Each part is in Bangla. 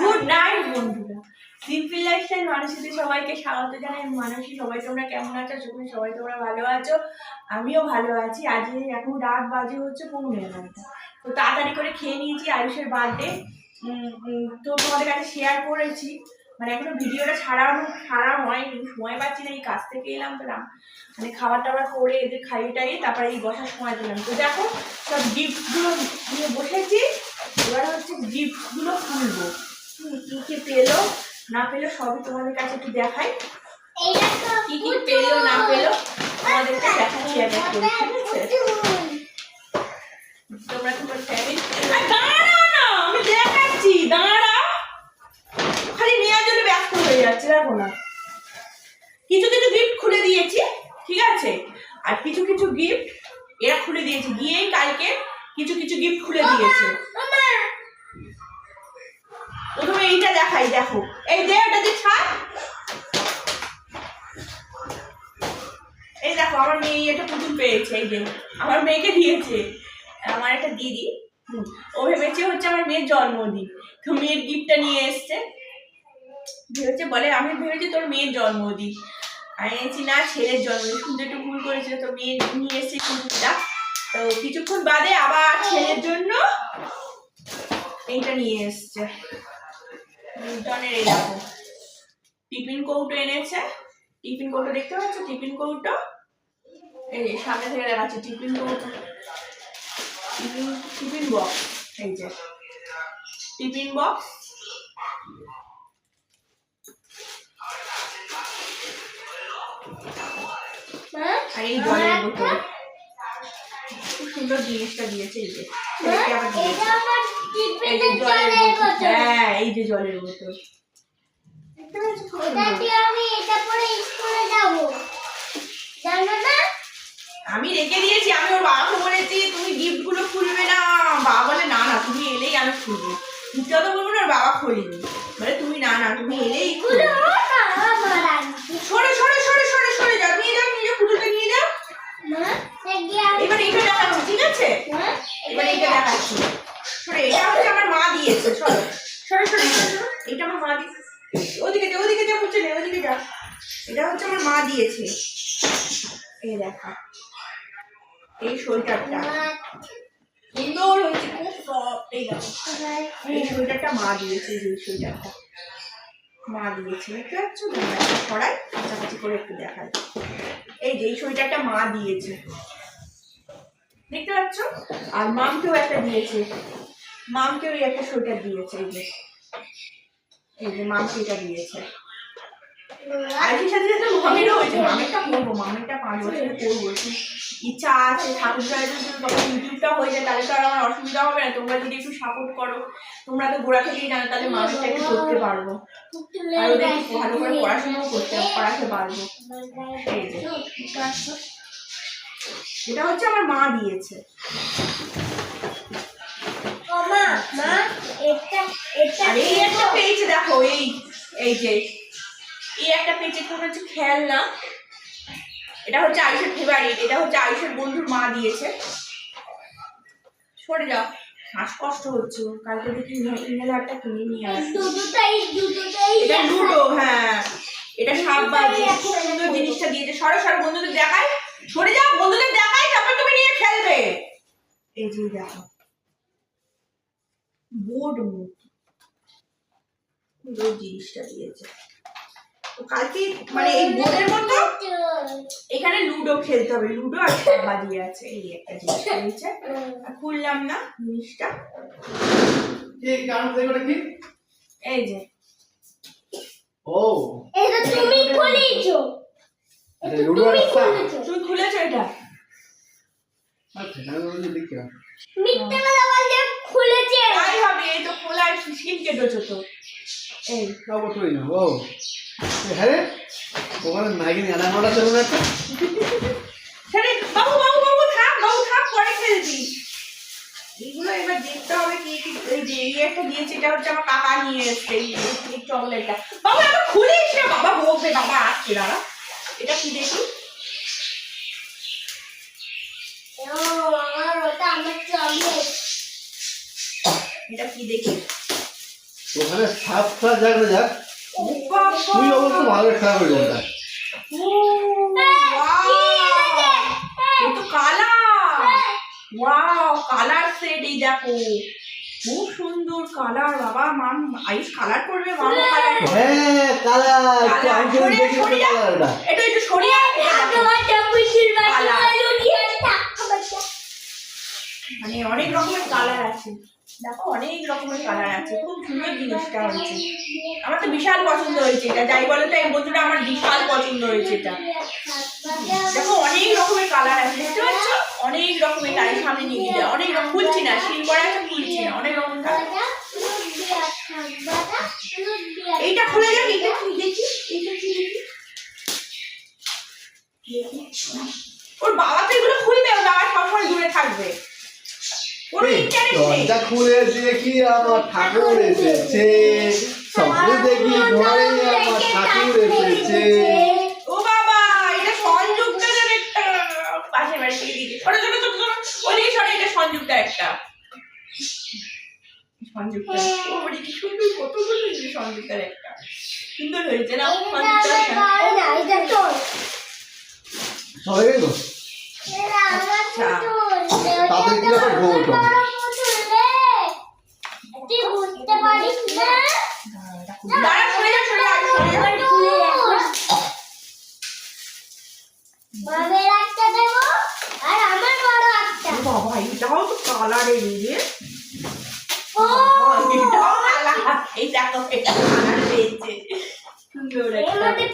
গুড নাইট বন্ধুরা। সিম্পল লাইফস্টাইল মানুষদের সবাইকে স্বাগত জানাই। মানুষই সবাই তোমরা কেমন আছো? করি সবাই তোমরা ভালো আছো। আমিও ভালো আছি। আজ এখন রাত বাজে হচ্ছে পনেরো এগারোটা। তো তাড়াতাড়ি করে খেয়ে নিয়েছি আয়ুষের বার্থডে তো তোমাদের কাছে শেয়ার করেছি। মানে এখনও ভিডিওটা ছাড়ানো ছাড়া হয়নি সময় পাচ্ছি না এই কাজ থেকে এলাম না মানে খাবার টাবার করে এদের খাইয়ে টাইয়ে তারপরে এই বসার সময় দিলাম তো দেখো সব গিফটগুলো নিয়ে বসেছি এবার হচ্ছে গিফটগুলো খুলবো কী কি পেল না পেল সবই তোমাদের কাছে একটু দেখাই। কী কি পেল না পেল তোমাদেরকে এক ঠিক আছে তোমরা তোমার ফ্যামিলি দাঁড়া না আমি দেখাচ্ছি দাঁড়া খালি নেওয়ার জন্য ব্যস্ত হয়ে যাচ্ছে দেখো না কিছু কিছু গিফট খুলে দিয়েছি ঠিক আছে আর কিছু কিছু গিফট এরা খুলে দিয়েছে গিয়েই কালকে কিছু কিছু গিফট খুলে দিয়েছে মামা প্রথমে এইটা দেখাই দেখো এই দে, ওটা দিয়ে ছাড় এই দেখো, আমার মেয়ে এটা পুতুল পেয়েছে, এই যে। আমার মেয়েকে দিয়েছে। আমার একটা দিদি। ও ভেবেছে হচ্ছে আমার মেয়ের জন্মদিন। তো মেয়ের গিফটটা নিয়ে এসছে। ভেবেছে, বলে, আমি ভেবেছি তোর মেয়ের জন্মদিন। আমি এনেছি না, ছেলের জন্মদিন। শুনতে একটু ভুল করেছিল। তো মেয়ে নিয়ে এসছে পুতুলটা তো কিছুক্ষণ বাদে আবার ছেলের জন্য এইটা নিয়ে এসছে। নিউটনের এই দেখো টিফিন কৌটো এনেছে। টিফিন কৌটো দেখতে পাচ্ছ? টিফিন কৌটো। এই যে সামনে থেকে দেখাচ্ছি টিফিন কৌটো। টিফিন টিফিন বক্স এই যে। Tiffin box. আর এই জলের বোতল। খুব সুন্দর জিনিসটা দিয়েছে এই যে। আবার এটা হ্যাঁ এই যে জলের বোতল। এটা আমি এটা রেখে দিয়েছি আমি ওর বাবাকে বলেছি তুমি গিফটগুলো খুলবে না। বাবা বলে না না তুমি এলেই আমি খুলবো। কথা বলব না ওর বাবা খোলেনি। বলে তুমি না না তুমি এলেই সরে সরে সরে সরে সরে যাও নিয়ে যাও নিয়ে যাও নিয়ে এবার ঠিক আছে? এবার দেখাচ্ছি। সরে এটা হচ্ছে আমার মা দিয়েছে, সরে। সরে সরে। এটা আমার মা দিয়ে ওদিকে যা ওদিকে যা বুঝছে না, ওদিকে যা। এটা হচ্ছে আমার মা দিয়েছে। এই দেখা। এই সোয়েটারটা। সুন্দর হয়েছে, খুব সফট এই এই সোয়েটারটা মা দিয়েছে, এই সোয়েটারটা। মা দিয়েছে। পাচ্ছ? তোমরা ছড়াই কাছাকাছি করে একটু দেখাই। এই যে, এই সোয়েটারটা মা দিয়েছে। দেখতে পাচ্ছ? আর মামকেও একটা দিয়েছে। মামকেও ওই একটা সোয়েটার দিয়েছে, এই যে। এই যে মামকে এটা দিয়েছে। সাথে সাথে করব পাঁচ ইচ্ছা আছে হয়ে যায়, তাহলে তো আর আমার অসুবিধা হবে না। তোমরা যদি একটু সাপোর্ট করো, তোমরা তো গোড়া থেকেই তাহলে একটু করতে পারব। করতে করাতে পারব। এটা হচ্ছে আমার মা দিয়েছে। মা এটা এটা আর এই একটা পেয়েছে দেখো এই এই যে এই একটা পেয়েছে এটা হচ্ছে খেলনা। এটা হচ্ছে আয়ুষের ফেভারিট এটা হচ্ছে আয়ুষের বন্ধুর মা দিয়েছে। সরে যাও। শ্বাসকষ্ট হচ্ছে কালকে দেখি ইনহেলারটা কিনে নিয়ে আসবে। এটা লুডো হ্যাঁ। এটা সাপ বাজি। খুব সুন্দর জিনিসটা দিয়েছে। সরে সরে বন্ধুদের দেখায় সরে যাও বন্ধুদের দেখায় তারপর তুমি নিয়ে খেলবে। এই যে দেখো। বোর্ড মুখ। জিনিসটা দিয়েছে। কালকে মানে এই বোর্ডের মতো এখানে লুডো খেলতে হবে। লুডো আর বাজি আছে। এই একটা জিনিস দিয়েছে খুললাম না জিনিসটা। এই যে। ও। এটা তুমি খুলেছো। এটা লুডো তুমি খুলেছো। এটা? আচ্ছা মিথ্যে কথা বলতে এই তো খোলার শিল কেটেছো তো। এই অবশ্যই না ও। হ্যাঁ রে ওখানে নাগিন এনা মোড়া চলুন একটা আরে বাবু বাবু বাবু থাক বাবু থাক পরে খেলবি। এগুলো এবার দেখতে হবে কি কি এই যে এই একটা দিয়েছে এটা হচ্ছে আমার কাকা নিয়ে এসছে এই চকলেটটা। বাবু এবার খুলিস না বাবা বলবে বাবা আসছে দাঁড়া। এটা কি দেখি? ও আমার ওটা আমার চকলেট। এটা কি দেখি? ওখানে সাপ খেলা যাক না যাক ও বাবা! তুই অবশ্য ভালো wow! এ তো কালার! ওয়াও কালার সেট এই দেখো। খুব সুন্দর কালার বাবা! মাম আইস কালার করবে মামা কালার হ্যাঁ কালার! এটা একটু সরিয়ে। মানে অনেক রকমের কালার আছে। দেখো অনেক রকমের কালার আছে, খুব সুন্দর জিনিসটা আমার তো বিশাল পছন্দ হয়েছে এটা, যাই বলো তো, এই বন্ধুটা আমার বিশাল পছন্দ হয়েছে এটা। দেখো অনেক রকমের কালার আছে, দেখতে পাচ্ছ? অনেক রকমের কালার সামনে নিয়ে গিয়ে। দেয়। অনেক রকম, খুলছি না, শিল করা আছে, খুলছি না, অনেক রকম এইটা খুলে যাক এইটা কি, দেখি। ওর বাবা তো এগুলো খুলবে, ওর বাবা সবসময় দূরে থাকবে ওর এই, ইন্টারেস্ট নেই দরজা খুলে দেখি আমার ঠাকুর এসেছে? স্বপ্নে দেখি ঘরে আমার ঠাকুর এসেছে? সংযুক্তা একটা সংযুক্তা কি সুন্দর কতগুলো জিনিস সংযুক্তার একটা। সুন্দর হয়েছে না? সংযুক্তা গেল তাদের কি সরে যা মামের একটা দেবো আর আমার বড় একটা বাবা এটাও তো কালারের রে ও! এটাও কালার। এই দেখো এটা কালার পেয়েছে। সুন্দর এর মধ্যে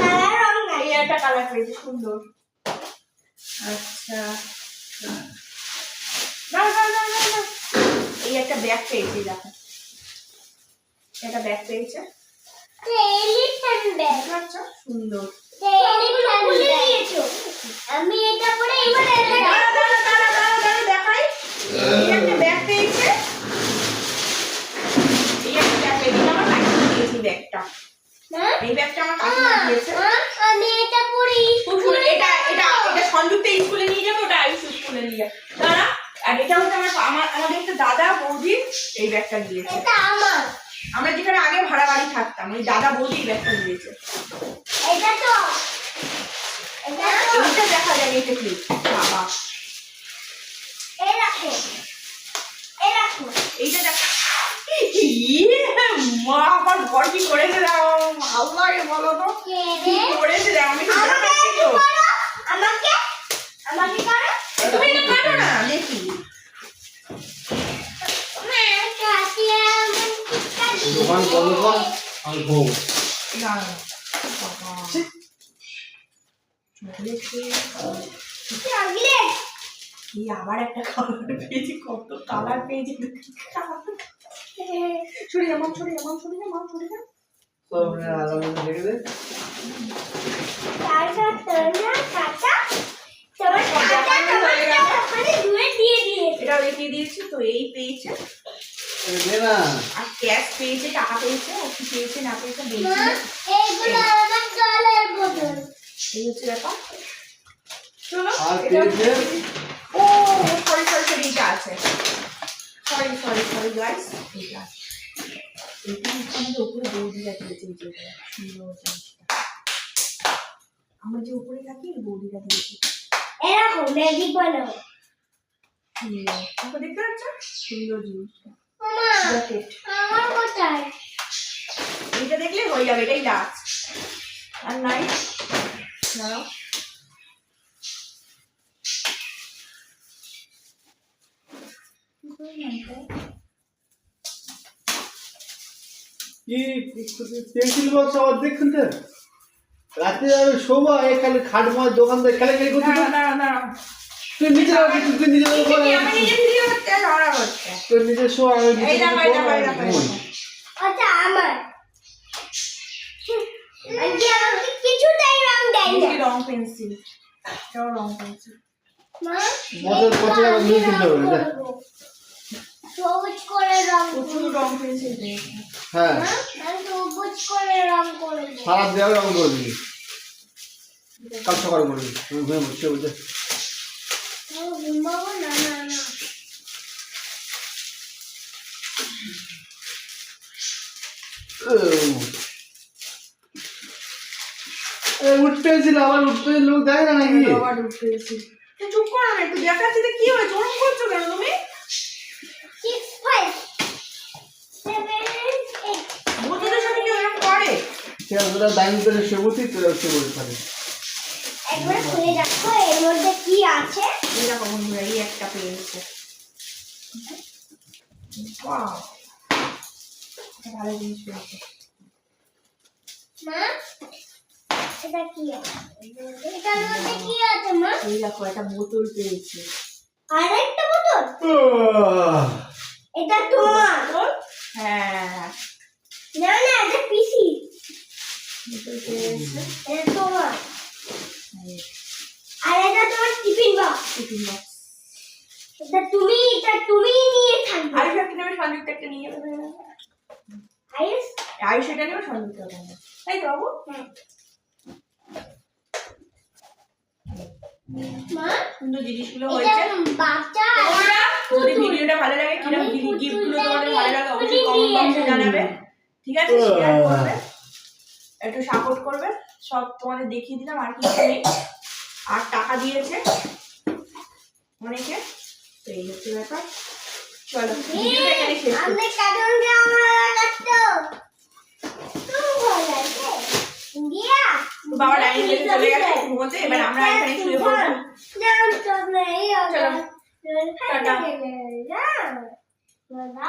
কালার রং নাই। এই কালার পেয়েছে সুন্দর। আচ্ছা। না না না না না এই একটা ব্যাগ পেয়েছি দেখো। একটা ব্যাগ পেয়েছে। এলিফ্যান্ট ব্যাগ পাচ্ছ? সুন্দর। আমি এটা পরে এবার দেখাই। এই একটা ব্যাগ পেয়েছে। এই একটা ব্যাগ পেয়েছে আমার কাকিমা দিয়েছে এই ব্যাগটা এই ব্যাগটা আমার কাকিমা দিয়েছে আমি এটা পরে এটা এটা এটা সংযুক্ত স্কুলে নিয়ে যাবে ওটা আয়ুষ স্কুলে নিয়ে যাবে। দাঁড়া আর এটা হচ্ছে আমার আমার আমাদের একটা দাদা বৌদি এই ব্যাগটা দিয়েছে এটা আমার। আমরা যেখানে আগে ভাড়া বাড়ি থাকতাম ওই দাদা বৌদি এই ব্যাগটা দিয়েছে এটা তো। এটা এইটা দেখা যায় এইটা কি? বাবা। এই রাখো। এই রাখো। এইটা দেখা মা আমার ঘর কি করেছে দেখো আল্লাহ বলো তো। কে করেছে আমি আমাকে করো। তুমি কাটো না দেখি। দোকান বন্ধ কর আর না আবার একটা কালার পেয়েছি কত কালার পেয়েছি সরে মাম সরে মাম সরে মাম সরে যা আলাদা রেখে দে তারপর তোমরা কাটা তোমার কাটা তোমার ওখানে ধুয়ে দিয়ে দিয়েছে। এটা দেখিয়ে দিয়েছি তো এই পেয়েছে। এই দে না আর ক্যাশ পেয়েছে টাকা পেয়েছে ও কি পেয়েছে না পেয়েছে বলছি এইগুলো আমার জলের বোতল। এই হচ্ছে ব্যাপার। চলো আর এটা পেয়েছে? ও সরি সরি সরি এটা আছে। সরি সরি সরি গাইস এটা আছে এটা হচ্ছে আমাদের উপরে বৌদিরা দিয়েছে এই যে সুন্দর জিনিসটা আমরা যে উপরে থাকি বৌদিরা দিয়েছে। এরকম ম্যাজিক সুন্দর। তারপর দেখতে পাচ্ছ? সুন্দর জিনিসটা। আমার কোথায়? এইটা দেখলে হয়ে যাবে এটাই লাস্ট আর নাই দাঁড়াও। কি পেন্সিল বক্স আবার দেখছেন তো? রাতে আমি শোভা এখানে খাট মার দোকান থেকে খেলে খেলে দাঁড়াও তুই নিজে তুই নিজে নিজে করতে শো আমি। ওটা আমার। কিছুটাই রং দেয় না। রং পেন্সিল। রং পেন্সিল। মা বছর বছর নিয়ে কিনতে হবে না সবুজ করে রং প্রচুর রং পেন্সিল হ্যাঁ। সবুজ করে রং সারা করে দিবি। কাল সকালে করে দিবি তুমি ঘুরে বসে বলছে। ঘুমাবো? না না না। এ, উঠতে এসেছিল আবার উঠতে লোক দেয় না নাকি? আবার উঠতে এসেছি চুপ করো না একটু দেখাচ্ছি কি হয়েছে ওরকম করছ কেন তুমি? করে? সে সে একবার খুলে দেখো এর মধ্যে কি আছে? বন্ধুরা এই একটা পেয়েছে ভালো জিনিস পেয়েছে মা এটা কি আছে? এটার মধ্যে কি আছে মা? এই দেখো একটা বোতল পেয়েছে। এটা তোমার। হ্যাঁ। না না এটা পিসি। এটা তোমার। আর এটা তোমার টিফিন বক্স টিফিন বক্স এটা তুমি এটা তুমি নিয়ে থাকবে। আয়ুষ একটা নেবে সঞ্যুক্ত একটা নিয়ে যাবে। আইস আয়ুষ এটা নেবে সঞ্যুক্ত একটা নেবে। তাই তো বাবু? মা? সুন্দর জিনিসগুলো হয়েছে। বাচ্চা। যদি ভিডিওটা ভালো লাগে কীরকম গিফটগুলো তোমাদের ভালো লাগে অবশ্যই কমেন্ট বক্সে জানাবে। ঠিক আছে? শেয়ার করবে। একটু সাপোর্ট করবে। সব তোমাদের দেখিয়ে দিলাম আর কিছু নেই। আর টাকা দিয়েছে অনেকে। তো এই হচ্ছে ব্যাপার। চলো ভিডিওটা এখানে শেষ কে বাবা ডাইনিং টেবিলে চলে গেছে ঘুমোতে এবার আমরা এখানে শুয়ে পড়ব। নাম তো নেই চলো। টাটা